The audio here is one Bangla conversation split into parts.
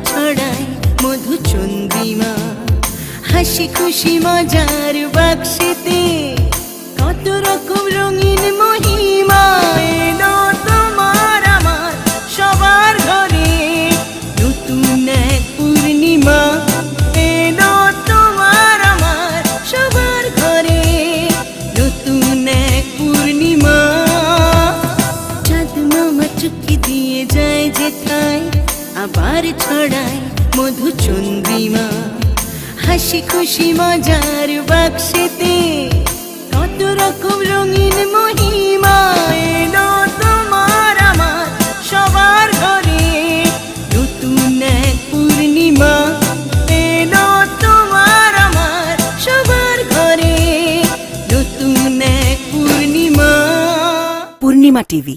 ছড়ায় মধু চন্দ্রিমা হাসি খুশি মজার বাক্সেতে আবার ছড়ায় মধু চন্দ্রিমা। হাসি খুশি মজার বাক্সেতে কত রকম রঙিন মহিমা এলো তোমার আমার সবার ঘরে। নতুন এক পূর্ণিমা এলো তোমার আমার সবার ঘরে। নতুন এক পূর্ণিমা। পূর্ণিমা টিভি।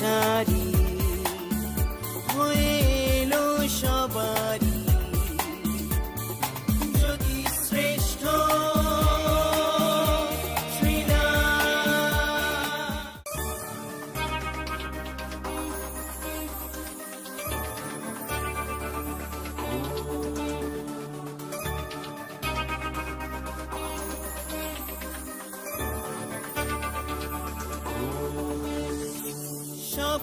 সৌভাগ্যের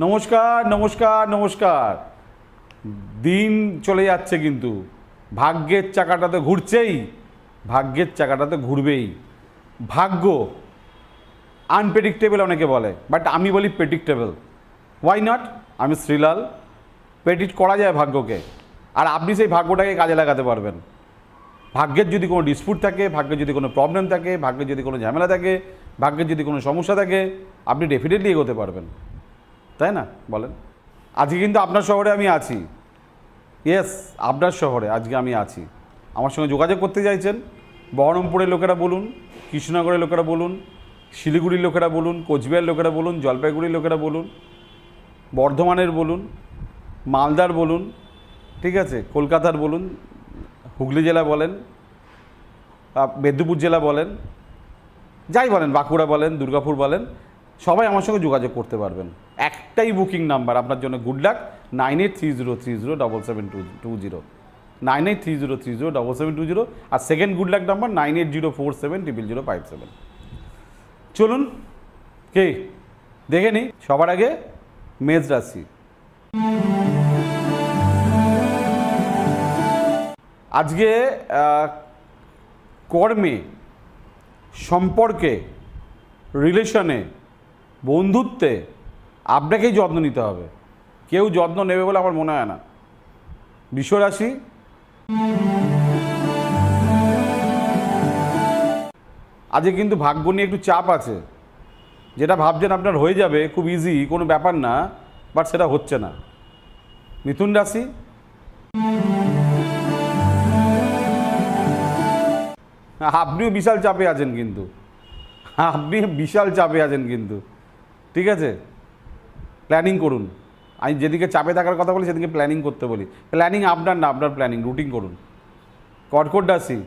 নমস্কার নমস্কার নমস্কার। দিন চলে যাচ্ছে কিন্তু। ভাগ্যের চাকাটা তো ঘুরছেই, ভাগ্যের চাকাটা তো ঘুরবেই। ভাগ্য আনপ্রেডিক্টেবল অনেকে বলে বাট আমি বলি প্রেডিক্টেবল ওয়াই নট আমি শ্রীলাল প্রেডিক্ট করা যায় ভাগ্যকে। আর আপনি সেই ভাগ্যটাকে কাজে লাগাতে পারবেন। ভাগ্যের যদি কোনো ডিসপুট থাকে, ভাগ্যের যদি কোনো প্রবলেম থাকে, ভাগ্যের যদি কোনো ঝামেলা থাকে, ভাগ্যের যদি কোনো সমস্যা থাকে, আপনি ডেফিনেটলি এগোতে পারবেন। তাই না? বলেন। আজকে কিন্তু আপনার শহরে আমি আছি। ইয়েস আপনার শহরে আজকে আমি আছি। আমার সঙ্গে যোগাযোগ করতে চাইছেন? বহরমপুরের লোকেরা বলুন, কৃষ্ণনগরের লোকেরা বলুন, শিলিগুড়ির লোকেরা বলুন, কোচবিহার লোকেরা বলুন, জলপাইগুড়ির লোকেরা বলুন, বর্ধমানের বলুন, মালদার বলুন, ঠিক আছে, কলকাতার বলুন, হুগলি জেলা বলেন মেদিনীপুর জেলা বলেন, যাই বলেন, বাঁকুড়া বলেন, দুর্গাপুর বলেন সবাই আমার সঙ্গে যোগাযোগ করতে পারবেন। একটাই বুকিং নাম্বার, আপনার জন্য good luck nine eight three zero three zero double seven two two zero nine eight three zero three zero double seven two zero আর second good luck number nine eight zero four seven triple zero five seven চলুন, কে? দেখে নিই সবার আগে মেজ রাশি। আজকে কর্মে, সম্পর্কে রিলেশনে বন্ধুত্বে আপনাকেই যত্ন নিতে হবে। কেউ যত্ন নেবে বলে আমার মনে হয় না। বিশ্বরাশি। আজকে কিন্তু ভাগ্য নিয়ে একটু চাপ আছে। যেটা ভাবছেন আপনার হয়ে যাবে, খুব ইজি কোনো ব্যাপার না বাট সেটা হচ্ছে না। মিথুন রাশি। আপনিও বিশাল চাপে আছেন কিন্তু। আপনি বিশাল চাপে আছেন কিন্তু। ঠিক আছে? প্ল্যানিং করুন। আমি যেদিকে চাপে থাকার কথা বলি, সেদিকে প্ল্যানিং করতে বলি। প্ল্যানিং আপনার না আপনার প্ল্যানিং রুটিন করুন। কর্কট রাশি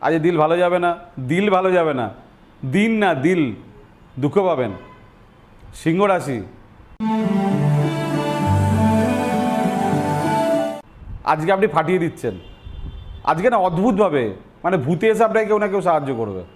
আজ দিল ভালো যাবে না, দিল ভালো যাবে না। দিন না দিল, দুঃখ পাবেন। সিংহ রাশি। আজকে আপনি ফাটিয়ে দিচ্ছেন। আজকে না অদ্ভুতভাবে মানে ভূতে এসে আপনাকে কেউ না কেউ সাহায্য করবে।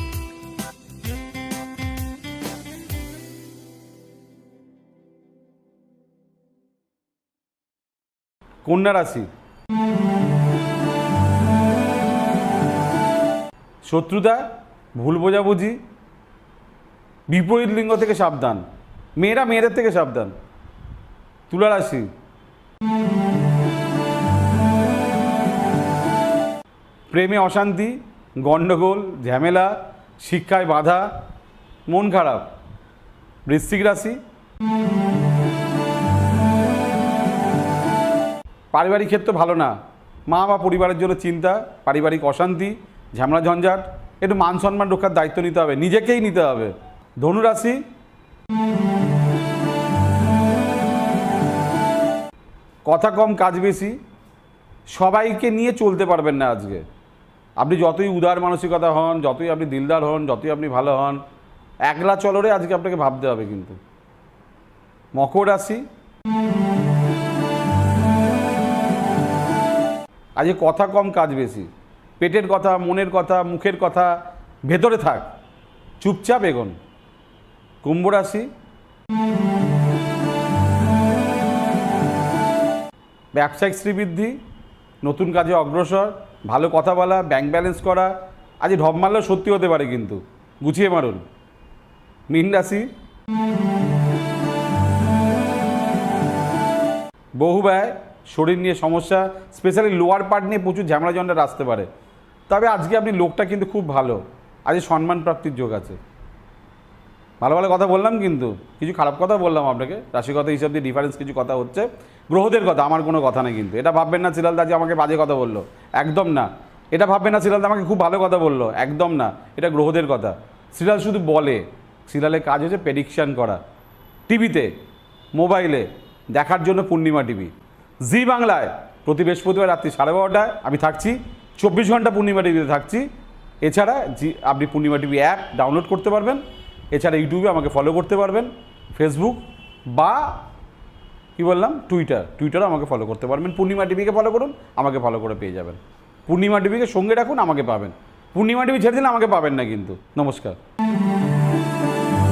কন্যা রাশি। শত্রুতা, ভুল বোঝাবুঝি, বিপরীত লিঙ্গ থেকে সাবধান। মেয়েরা মেয়েদের থেকে সাবধান। তুলা রাশি। প্রেমে অশান্তি গণ্ডগোল ঝামেলা, শিক্ষায় বাধা, মন খারাপ। বৃশ্চিক রাশি। পারিবারিক ক্ষেত্রে ভালো না। মা বা পরিবারের জন্য চিন্তা, পারিবারিক অশান্তি, ঝামেলা ঝঞ্ঝাট, একটু মান সম্মান রক্ষার দায়িত্ব নিতে হবে, নিজেকেই নিতে হবে। ধনুরাশি কথা কম, কাজ বেশি, সবাইকে নিয়ে চলতে পারবেন না আজকে। আপনি যতই উদার মানসিকতা হন, যতই আপনি দিলদার হন, যতই আপনি ভালো হন, একলা চলরে আজকে আপনাকে ভাবতে হবে কিন্তু। মকর রাশি আজকে কথা কম কাজ বেশি। পেটের কথা, মনের কথা, মুখের কথা, ভেতরে থাক। চুপচাপ এগোন। কুম্ভ রাশি। ব্যবসায়িক শ্রীবৃদ্ধি, নতুন কাজে অগ্রসর, ভালো কথা বলা ব্যাংক ব্যালেন্স করা, আজ ঢপ মারলেও সত্যি হতে পারে কিন্তু। গুছিয়ে মারুন। মীন রাশি। বহু ব্যয়। শরীর নিয়ে সমস্যা স্পেশালি লোয়ার পার্ট নিয়ে প্রচুর ঝামেলা জন্ডার আসতে পারে। তবে আজকে আপনি লোকটা কিন্তু খুব ভালো। আজ সম্মান প্রাপ্তির যোগ আছে। ভালো ভালো কথা বললাম কিন্তু, কিছু খারাপ কথা বললাম আপনাকে। রাশিগত হিসাব দিয়ে ডিফারেন্স কিছু কথা হচ্ছে। গ্রহদের কথা, আমার কোনো কথা নেই কিন্তু। এটা ভাববেন না সিলালদা যে আমাকে বাজে কথা বলল। একদম না। এটা ভাববেন না সিলালদা আমাকে খুব ভালো কথা বলল। একদম না। এটা গ্রহদের কথা। সিরিয়াল শুধু বলে। সিরিয়ালের কাজ হচ্ছে প্রেডিকশান করা। টিভিতে মোবাইলে দেখার জন্য পূর্ণিমা টিভি জি বাংলায়। প্রতি বৃহস্পতিবার রাত্রি সাড়ে বারোটায় আমি থাকছি। চব্বিশ ঘণ্টা পূর্ণিমা টিভিতে থাকছি। এছাড়া জি, আপনি পূর্ণিমা টিভি অ্যাপ ডাউনলোড করতে পারবেন। এছাড়া ইউটিউবে আমাকে ফলো করতে পারবেন। ফেসবুক বা কি বললাম? টুইটার টুইটারও আমাকে ফলো করতে পারবেন। পূর্ণিমা টিভিকে ফলো করুন, আমাকে ফলো করে পেয়ে যাবেন। পূর্ণিমা টিভিকে সঙ্গে রাখুন, আমাকে পাবেন। পূর্ণিমা টিভি ছেড়ে দিলে আমাকে পাবেন না কিন্তু। নমস্কার।